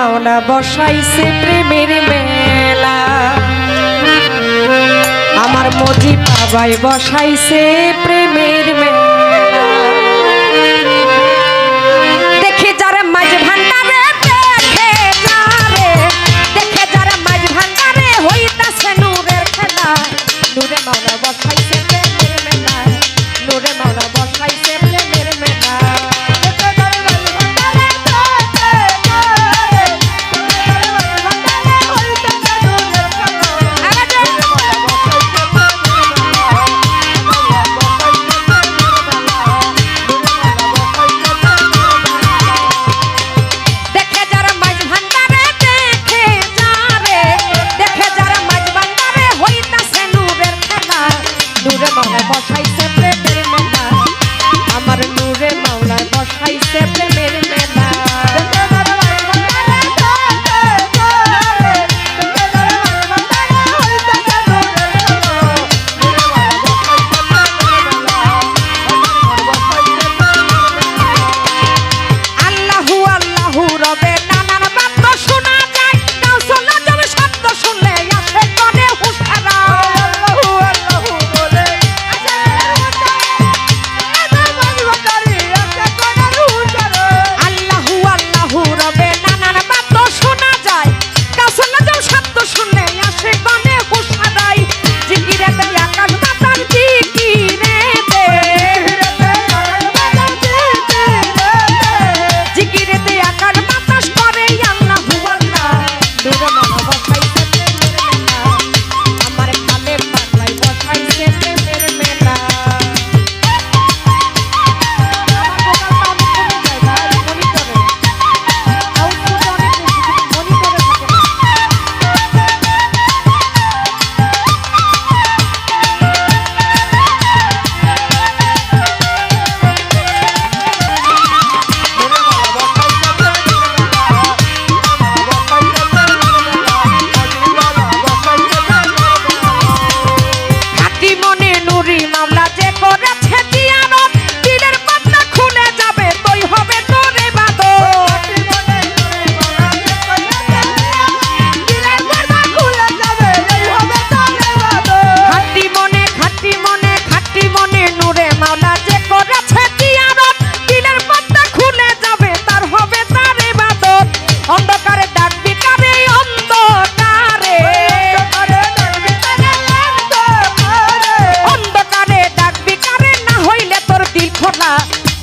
পাওনা বসাইছে প্রেমের মেলা। আমার মজি বাবাই বসাইছে প্রেমের মেলা। দেখি যারা মাঝে ভান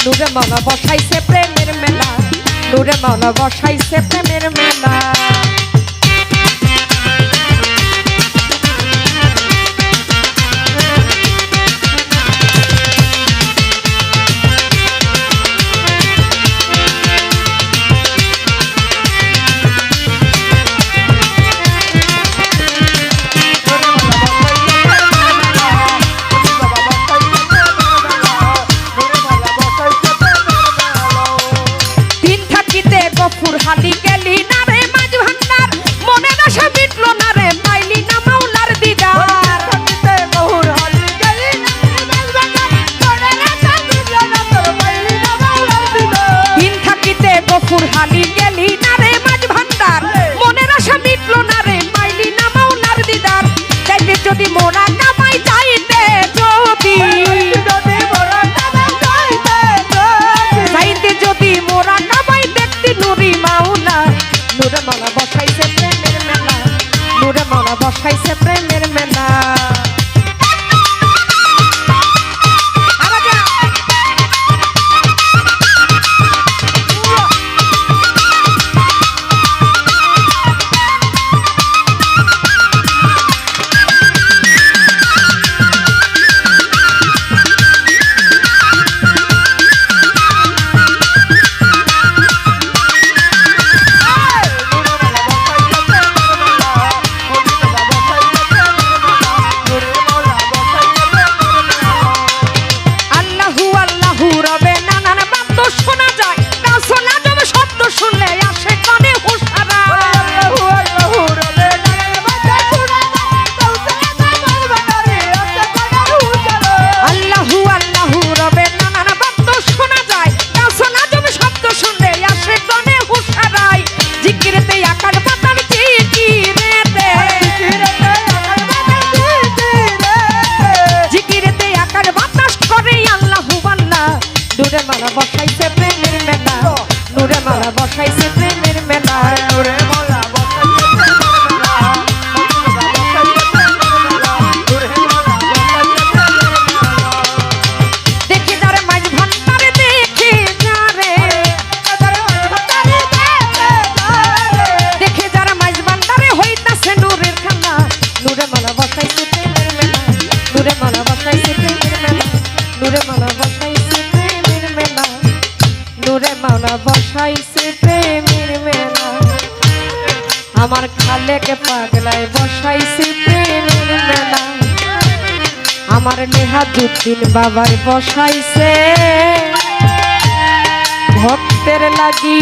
নূরে মাওলা বসাইছে প্রেমের মেলা নূরে মাওলা বসাইছে প্রেমের মেলা। বসাইছে বসাইছে প্রেমের মেলা। আমার খালেকে পাগলায় বসাইছে প্রেমের মেলা। আমার নেহাজুদ্দিন বাবাই বসাইছে ভক্তের লাগি